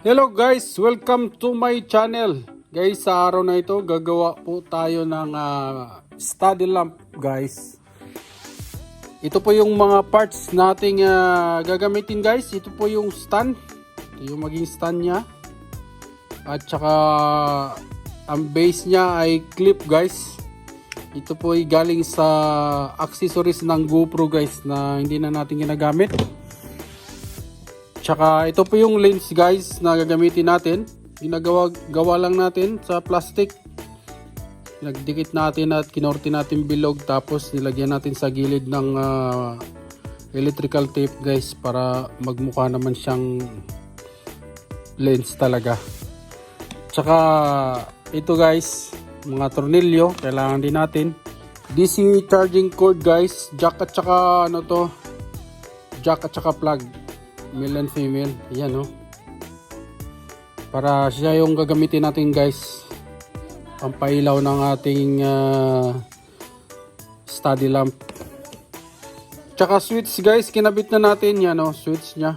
Hello guys, welcome to my channel. Guys, sa araw na ito, gagawa po tayo ng ah, study lamp guys. Ito po yung mga parts nating ah, gagamitin guys. Ito po yung stand. Ito yung maging stand niya. At saka ang base niya ay clip guys. Ito po ay galing sa accessories ng GoPro guys na hindi na natin ginagamit. Tsaka ito po yung lens guys na gagamitin natin. Ginagawa gawa lang natin sa plastic. Nagdikit natin at kinorte natin bilog tapos nilagyan natin sa gilid ng ah, electrical tape guys para magmukha naman siyang lens talaga. Tsaka ito guys, mga tornilyo kailangan din natin. DC charging cord guys, jack at saka ano to, jack at saka plug male and female. Yan oh. Para siya yung gagamitin natin guys. Pampailaw ng ating ah, study lamp. Tsaka switch guys. Kinabit na natin. Yan oh. Switch nya